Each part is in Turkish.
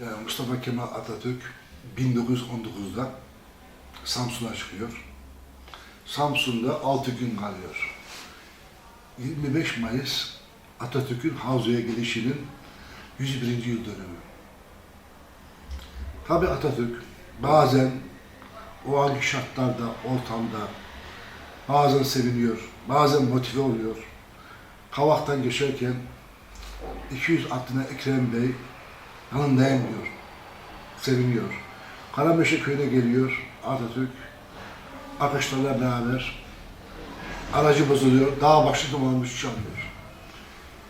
Yani Mustafa Kemal Atatürk 1919'da Samsun'a çıkıyor. Samsun'da 6 gün kalıyor. 25 Mayıs Atatürk'ün Havza'ya gelişinin 101. yıl dönümü. Tabi Atatürk bazen o anki şartlarda, ortamda bazen seviniyor, bazen motive oluyor. Kavaktan geçerken 200 atına Ekrem Bey yanındayım diyor. Seviniyor. Karameşe köyüne geliyor Atatürk. Arkadaşlarla beraber aracı bozuluyor. Dağ başında olmuş çalıyor.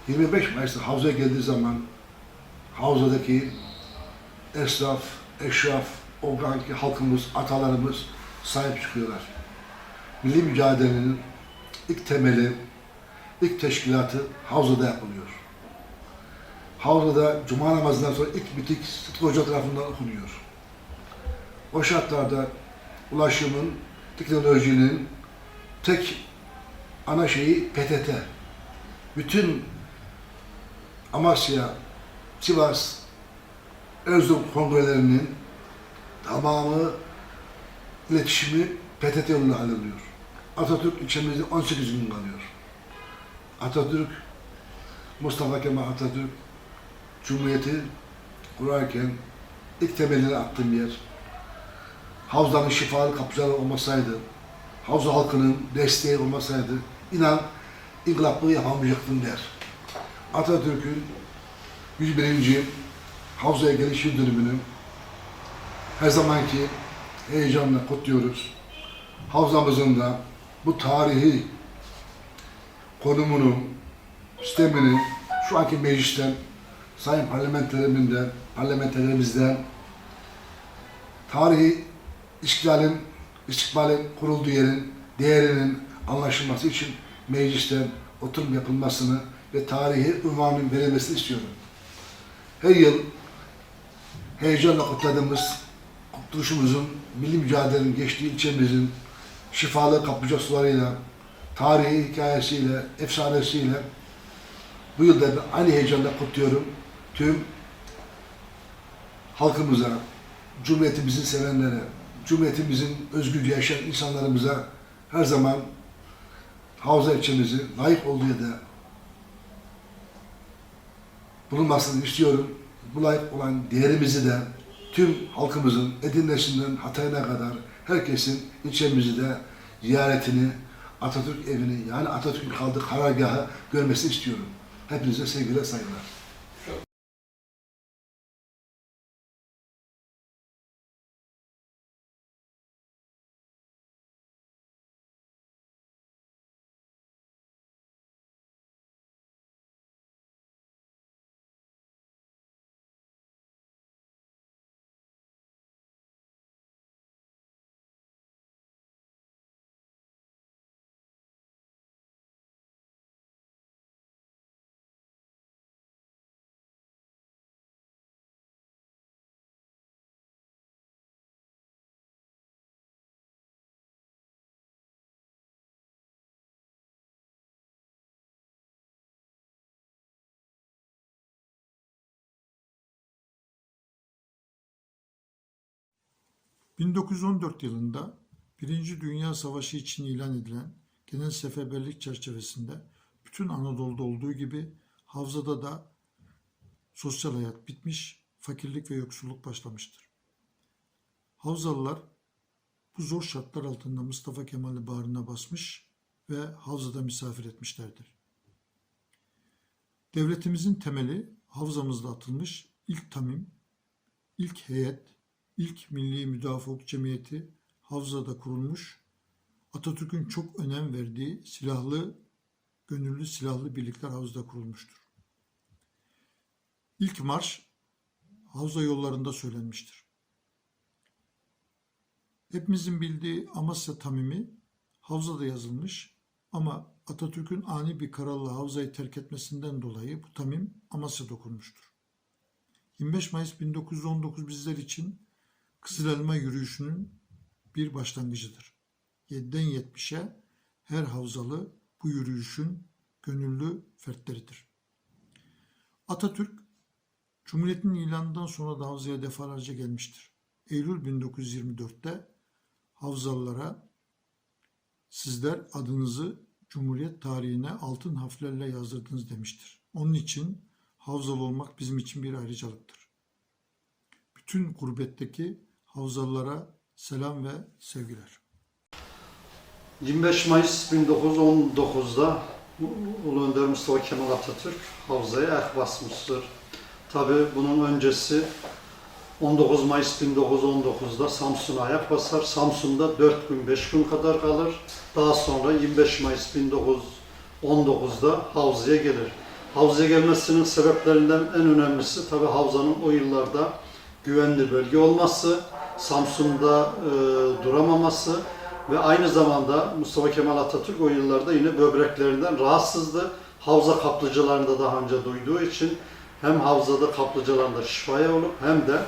25 Mayıs'ta Havza'ya geldiği zaman Havza'daki esnaf, eşraf, o anki halkımız, atalarımız sahip çıkıyorlar. Milli mücadelenin ilk temeli, ilk teşkilatı Havza'da yapılıyor. Havza'da Cuma namazından sonra ilk bitik Sıtkı Hoca tarafından okunuyor. O şartlarda ulaşımın, teknolojinin tek ana şeyi PTT. Bütün Amasya, Sivas, Erzurum kongrelerinin tamamı iletişimi PTT yoluyla hallediyor. Atatürk ilçemizde 18 gün kalıyor. Atatürk, Mustafa Kemal Atatürk Cumhuriyeti kurarken ilk temelini attığım yer Havza'nın şifalı kapıcıları olmasaydı, Havza halkının desteği olmasaydı inan inkılaplığı yapamayacaktım der. Atatürk'ün 101. Havza'ya geliş yıl dönümünü her zamanki heyecanla kutluyoruz. Havzamızın da bu tarihi konumunu, sistemini şu anki meclisten, sayın parlamenterlerimizden, parlamenterlerimizden tarihi istiklalin, istikbalin kurulduğu yerin değerinin anlaşılması için meclisten oturum yapılmasını ve tarihi ünvanın verilmesini istiyorum. Her yıl heyecanla kutladığımız kurtuluşumuzun, milli mücadelenin geçtiği ilçemizin şifalı kaplıca sularıyla, tarihi hikayesiyle, efsanesiyle bu yılda ben aynı heyecanla kutluyorum. Tüm halkımıza, Cumhuriyetimizin sevenlere, Cumhuriyetimizin özgür yaşayan insanlarımıza her zaman Havza ilçemizi layık olduğu yerde bulunmasını istiyorum. Bu layık olan değerimizi de tüm halkımızın Edirne'sinden Hatay'ına kadar herkesin ilçemizi de ziyaretini, Atatürk evini yani Atatürk'ün kaldığı karargahı görmesini istiyorum. Hepinize sevgiler, saygılar. ...1914 yılında Birinci Dünya Savaşı için ilan edilen genel seferberlik çerçevesinde bütün Anadolu'da olduğu gibi Havza'da da sosyal hayat bitmiş, fakirlik ve yoksulluk başlamıştır. Havzalılar bu zor şartlar altında Mustafa Kemal'i bağrına basmış ve Havza'da misafir etmişlerdir. Devletimizin temeli Havza'mızda atılmış ilk tamim, ilk heyet, ilk Milli Müdafaa Cemiyeti Havza'da kurulmuş, Atatürk'ün çok önem verdiği silahlı, gönüllü silahlı birlikler Havza'da kurulmuştur. İlk marş Havza yollarında söylenmiştir. Hepimizin bildiği Amasya Tamimi Havza'da yazılmış ama Atatürk'ün ani bir kararla Havza'yı terk etmesinden dolayı bu tamim Amasya'da okunmuştur. 25 Mayıs 1919 bizler için Kızıl Elma yürüyüşünün bir başlangıcıdır. 7'den 70'e her havzalı bu yürüyüşün gönüllü fertleridir. Atatürk Cumhuriyetin ilanından sonra da havzaya defalarca gelmiştir. Eylül 1924'te havzalılara sizler adınızı Cumhuriyet tarihine altın harflerle yazdırdınız demiştir. Onun için havzalı olmak bizim için bir ayrıcalıktır. Bütün gurbetteki havzalılara selam ve sevgiler. 25 Mayıs 1919'da Ulu Önder Mustafa Kemal Atatürk havzaya ayak basmıştır. Tabi bunun öncesi 19 Mayıs 1919'da Samsun'a ayak basar. Samsun'da 4 gün 5 gün kadar kalır. Daha sonra 25 Mayıs 1919'da havzaya gelir. Havzaya gelmesinin sebeplerinden en önemlisi tabi havzanın o yıllarda güvenli bölge olması, Samsun'da e, duramaması ve aynı zamanda Mustafa Kemal Atatürk o yıllarda yine böbreklerinden rahatsızdı. Havza kaplıcalarında daha önce duyduğu için hem havzada kaplıcalarında şifaya olup hem de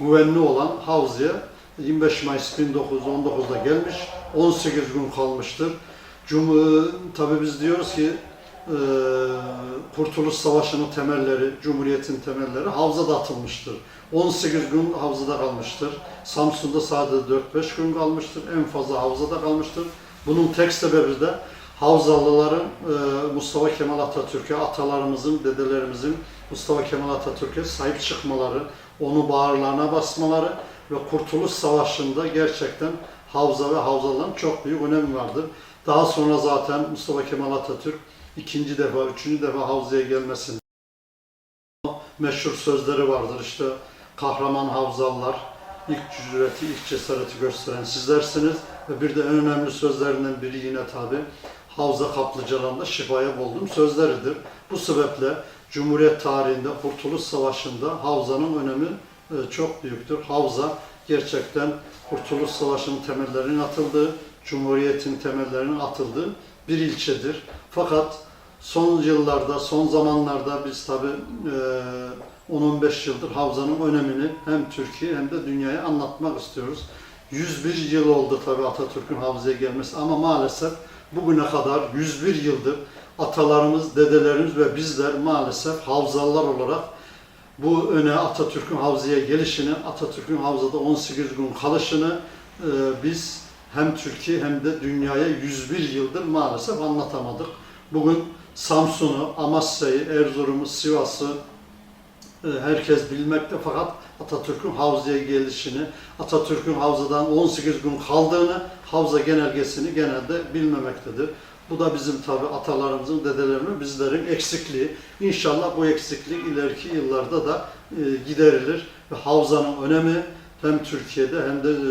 güvenli olan havzaya 25 Mayıs 1919'da gelmiş. 18 gün kalmıştır. Cum tabi biz diyoruz ki e, Kurtuluş Savaşı'nın temelleri, Cumhuriyet'in temelleri havzada atılmıştır. 18 gün havzada kalmıştır. Samsun'da sadece 4-5 gün kalmıştır. En fazla havzada kalmıştır. Bunun tek sebebi de Havzalıların e, Mustafa Kemal Atatürk'e, atalarımızın, dedelerimizin Mustafa Kemal Atatürk'e sahip çıkmaları, onu bağırlarına basmaları ve Kurtuluş Savaşı'nda gerçekten havza ve havzaların çok büyük önemi vardır. Daha sonra zaten Mustafa Kemal Atatürk ikinci defa, üçüncü defa havzaya gelmesinde meşhur sözleri vardır. İşte kahraman havzalılar, ilk cüreti, ilk cesareti gösteren sizlersiniz. Ve bir de en önemli sözlerinden biri yine tabi havza kaplıcalarında şifaya buldum sözleridir. Bu sebeple Cumhuriyet tarihinde Kurtuluş Savaşı'nda havzanın önemi e, çok büyüktür. Havza gerçekten Kurtuluş Savaşı'nın temellerinin atıldığı, Cumhuriyet'in temellerinin atıldığı bir ilçedir. Fakat son yıllarda, son zamanlarda biz tabi 10-15 yıldır havzanın önemini hem Türkiye hem de dünyaya anlatmak istiyoruz. 101 yıl oldu tabi Atatürk'ün havzaya gelmesi ama maalesef bugüne kadar 101 yıldır atalarımız, dedelerimiz ve bizler maalesef havzalılar olarak bu öne Atatürk'ün havzaya gelişini, Atatürk'ün havzada 18 gün kalışını e, biz hem Türkiye hem de dünyaya 101 yıldır maalesef anlatamadık. Bugün Samsun'u, Amasya'yı, Erzurum'u, Sivas'ı e, herkes bilmekte fakat Atatürk'ün havzaya gelişini, Atatürk'ün havzadan 18 gün kaldığını, havza genelgesini genelde bilmemektedir. Bu da bizim tabi atalarımızın, dedelerimizin, bizlerin eksikliği. İnşallah bu eksiklik ileriki yıllarda da e, giderilir ve havzanın önemi hem Türkiye'de hem de e,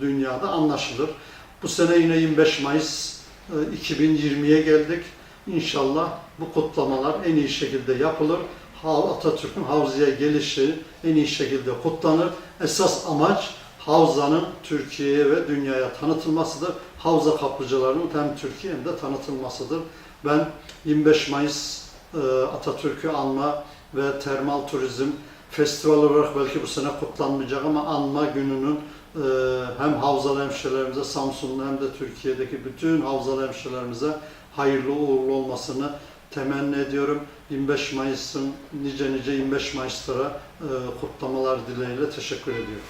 dünyada anlaşılır. Bu sene yine 25 Mayıs e, 2020'ye geldik. İnşallah bu kutlamalar en iyi şekilde yapılır. Atatürk'ün havzaya gelişi en iyi şekilde kutlanır. Esas amaç havzanın Türkiye'ye ve dünyaya tanıtılmasıdır. Havza kaplıcalarının hem Türkiye hem de tanıtılmasıdır. Ben 25 Mayıs e, Atatürk'ü anma ve termal turizm festival olarak belki bu sene kutlanmayacak ama anma gününün e, hem havzalı hemşehrilerimize, Samsunlu hem de Türkiye'deki bütün havzalı hemşehrilerimize hayırlı uğurlu olmasını temenni ediyorum. 25 Mayıs'ın nice nice 25 Mayıs'lara e, kutlamalar dileğiyle teşekkür ediyorum.